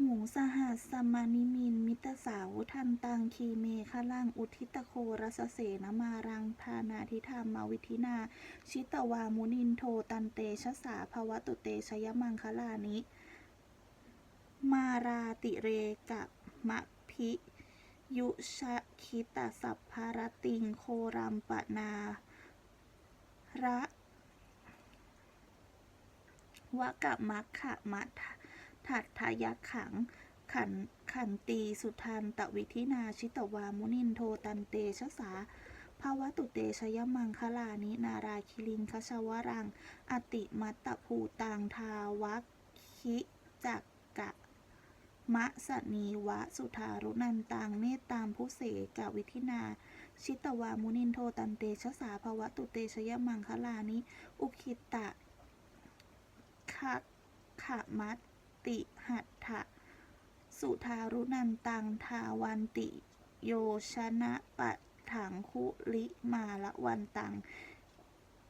หูสหัสสมานิมิน มิตรสาวุทันตังคีเมฆลังอุทิตโครัสเสนมารังทานาทิธรรมาวิธินา ชิตวามุนินโทตันเตชะสาภวตุเตชยมังคลานิ มาราติเรกับมะพิยุชะคิตสัพพารติงโครัมปนาระวะกะมัคคะมะทะ ทัตทายักขัง ขันขันตีสุทันตวิธินาชิตวามุนินโทตันเตชะสาภาวะตุเตชยมังคลานินาราคิลิงคชวรัง อติมัตตภูตังทาวัคคิจักกะมะสนีวะสุทารุนันตังเมตตามผู้เสกวิธินา ชิตวามุนินโทตันเตชะสาภาวะตุเตชยมังคลานิอุคิตะคะขะมัต ติหัตถะสุทารุนันตังทาวันติ โยชนะปัถังคุลิมาละวันตัง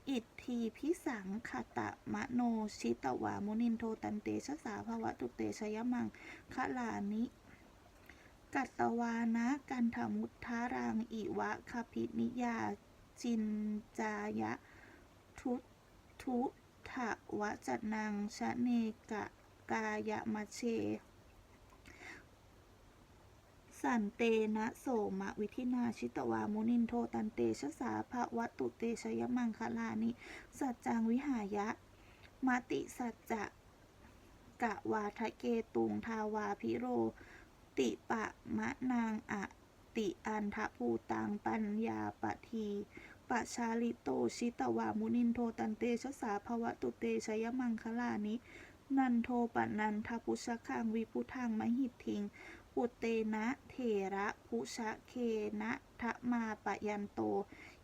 อิทธีพิสังขตะมะโนชิตวามุนินโทตันเตชะสาภวะตุเตชยมังคะลานิกัตวานะกันธมุทธารังอิวะคพินิยาจินจายะ ทุทุถะวะจันนังชะเนกะ กายะมะเช สันเตนะโสมะวิธินาชิตวามุนินโทตันเตชะสาภวะตุเตชยมังคลานิ สัจจังวิหายะ มติสัจจะกะวาทะเกตุงทาวาพิโร ติปะมะนางอะติอันทะภูตังปัญญาปทีปะชาลิโตชิตวามุนินโทตันเตชะสาภวะตุเตชยมังคลานิ นันโทปนันทพุชคังวิพุทังมหิทิงปุเตนะเถระพุชะเคนะทะมาปะยันโต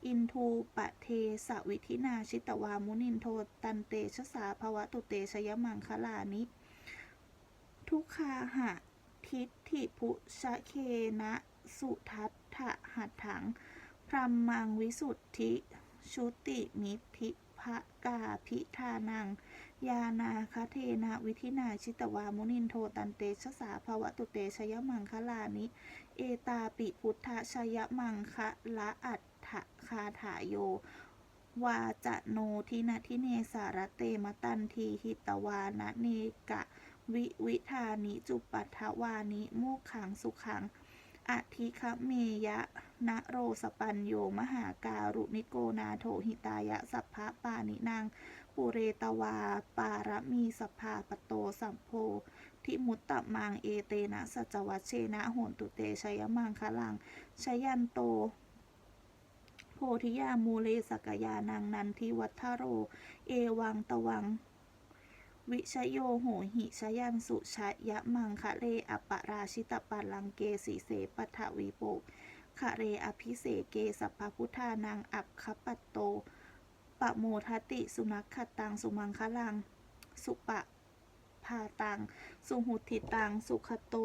อินทูปะเทสวิธินาชิตวามุนินโทตันเตชะสาภวะตุเตชยมังคลานิ ทุกขาหะทิฏฐิพุชะเคนะสุทัตถะหัตถังพรัมมังวิสุทธิ ชุติมิธิ ภะกาพิธานัง ยานาคเทนะวิธินาชิตวามุนินโทตันเตชะสาภวตุเตชยมังคลานิ เอตาปิพุทธชยมังคะละอัตถคาถาโยวาจะโนทินาทิเนสารเตมตันทีหิตวานะเนกะ วิวิธานิจุปัฏฐวานิโมกขังสุขัง อธิคเมยะนะโรสปัญโยมหาการุนิโกนาโถหิตายะสัพพะปานินางปุเรตวา ปารมีสภาปโตสัมโพทิมุตตะมังเอเตนะสัจวัชเชนะโหนตุเตชยมังคลังชยันโตโพธิยามูเลสกยานังนันทิวัฒโร เอวังตวัง วิชโยโหหิชยันสุชยมังคะเลอปราชิตปัลลังเกสีเสปัทวีโปคะเรอภิเสเกสัพพุทธานังอัปคปัตโตปะโมทติสุนักขตังสุมังคลัง สุปะพาตัง สุหุติตัง สุขโต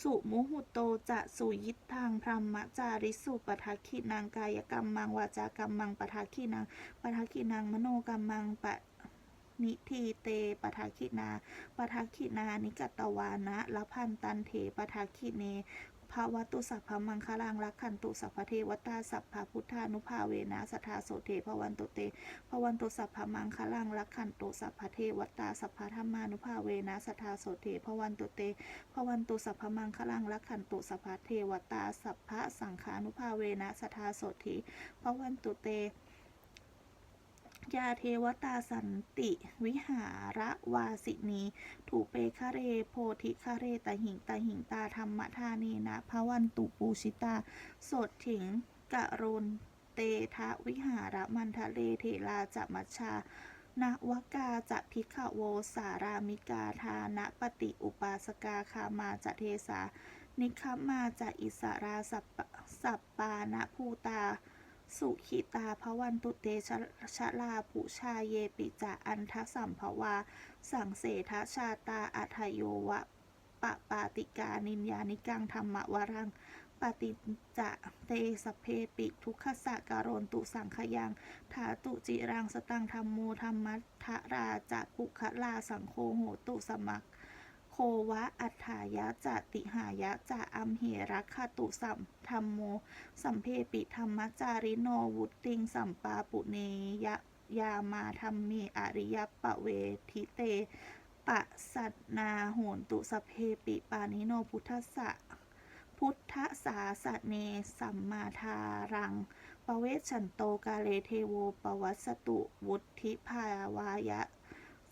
สุมุหุโตจะสุยิทธังพรหมจาริสุปทักขินังกายกรรมมังวาจากรรมมังปทักขินังปทักขินังมโนกรรมมังปะ นิทีเตปทักขินาปทักขินานิกัตวานะละพันตันเถปทักขิเนภาวตุสัพพมังคลังรักขันตุสัพพเทวตาสัพพพุทธานุภาเวนะสทธาโสเทภวันตุเตภวันตุสัพพมังคลังรักขันตุสัพพเทวตาสัพพธรรมานุภาเวนะสทธาโสเทภวันตุเตภวันตุสัพพมังคลังรักขันตุสัพพเทวตาสัพพสังขานุภาเวนะสทธาโสเทภวันตุเต ยาเทวตาสันติวิหาระวาสินีถูเปคะเรโพธิคะเรตหิงตาหิงตาธรรมทานีนะพระวันตุปูชิตา สดถิงกะโรนเตทะวิหารมันทะเลเทลาจะมัชชานวกาจะพิกขโวสารามิกาทานะปฏิอุปาสกาคามาจะเทสานิคมาจะอิสราสัปสัปปานะภูตา สุขิตาพวันตุเตชะชลาปุชาเยปิจะอันทสัมภวา สังเสทชาตาอัทโยวะปะปาติกานินยานิกังธรรมวรังปฏิจจะเตสเพปิทุกขสะการนตุสังขยังถาตุจิรังสตังธรรมโมธรรมัทธราจะปุคะลาสังโฆโหตุสมักโค โควะอัฏฐายะจะติหายะจะอัมเหรักขตุสัมธรรมโม สัมเพปิธรรมจาริโนวุตติงสัมปาปุเนยะยามาธรรมเมอริยปะเวทิเตปะสัตนาโหนตุสพเพปิปานิโนพุทธสะพุทธสาสะเนสัมมาทารังปเวชันโตกาเลเทโวปวัสสตุวุธิภาวายะ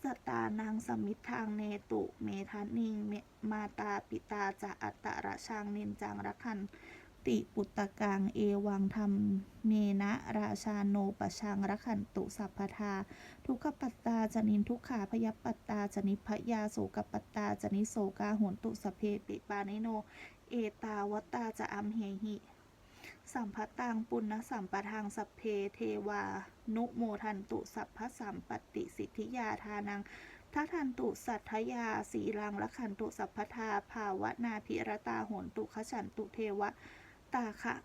สตานังสมิทธังเนตุ เมทันนิงเมมาตาปิตาจะอัตตระชังนินจังรักขันติปุตตะกังเอวังธรรมเมนะราชาโนปชังรักขันตุสัพพทา ทุกขปัตตาจนินทุกขาพยปัตตาจนิพยาโสกปัตตาจนิโสกาโหนตุสเพปิปานิโน เอตาวตตาจะอัมเหหิ สัมพัตตังปุณณสัมปทังสัพเพเทวา นุโมทันตุสัพพสัมปติสิทธิยาทานังทัทันตุสัทธยาสีลังละขันตุสัพพทาภาวนาพิรตาโหนตุขฉันตุเทวะ ตาคะ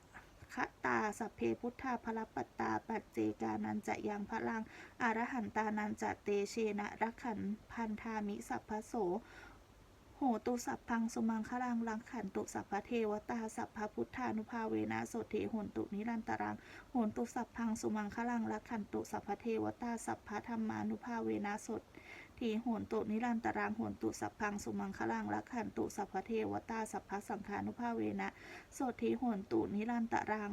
คะตาสัพเพพุทธาพลปัตตาปัจเจกานันจะยังพลังอรหันตานันจะเตเชนะรักขันพันธามิสัพพโส โหตุสัพพังสมังคลังลังขันตุสัพพเทวตาสัพพพุทธานุภาเวนะโสเทหนตุนิรันตรังโหนตุสัพพังสมังคลังลักขันตุสัพพเทวตาสัพพธรรมานุภาเวนะโสทีโหนตุนิรันตรังโหนตุสัพพังสุมังคลังลักขันตุสัพพเทวตาสัพพสังฆานุภาเวนะโสทีโหนตุนิรันตรัง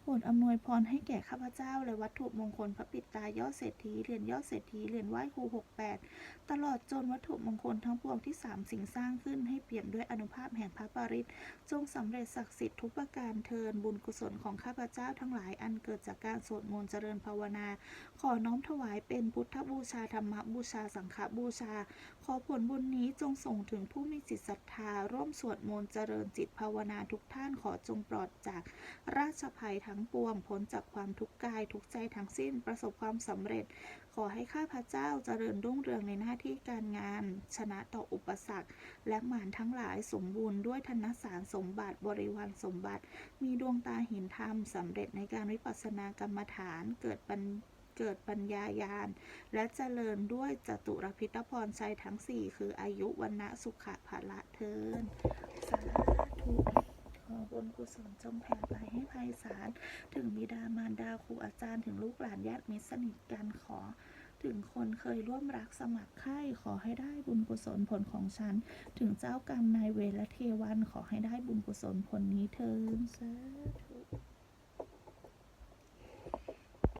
โปรดอำนวยพรให้แก่ข้าพเจ้า และวัตถุมงคลพระปิดตายอดเศรษฐีเหรียญยอดเศรษฐีเหรียญไหว้ครู68 ตลอดจนวัตถุมงคลทั้งปวงที่สามสิ่งสร้างขึ้นให้เปี่ยมด้วยอนุภาพแห่งพระปริตจงสำเร็จศักดิ์สิทธิ์ทุกประการเทินบุญกุศลของข้าพเจ้าทั้งหลายอันเกิดจากการสวดมนต์เจริญภาวนา ขอน้อมถวายเป็นพุทธบูชาธรรมบูชาสังฆบูชา ขอผลบุญนี้จงส่งถึงผู้มีจิตศรัทธา ร่วมสวดมนต์เจริญจิตภาวนาทุกท่านขอจงปลอดจากราชภัยทั้งปวง พ้นจากความทุกข์กายทุกใจทั้งสิ้นประสบความสำเร็จ ขอให้ข้าพเจ้าเจริญรุ่งเรืองในหน้าที่การงาน ชนะต่ออุปสรรค และหมารทั้งหลายสมบูรณ์ด้วยธนสารสมบัติบริวารสมบัติ มีดวงตาเห็นธรรมสำเร็จในการวิปัสสนากรรมฐานเกิดปัญเกิดปัญญายาณ และเจริญด้วยจตุรพิทพรชัยทั้ง 4 คืออายุวันนะสุขะภาละเทินสาธุ อบุญกุศลจงแผ่ไปให้ภัยศาลถึงบิดามารดาครูอาจารย์ถึงลูกหลานญาติมิตรสนิทกันขอ ถึงคนเคยร่วมรักสมัครไข่ขอให้ได้บุญกุศลผลของฉัน ถึงเจ้ากรรมนายเวรและเทวันขอให้ได้บุญกุศลผลนี้เทินสาธุ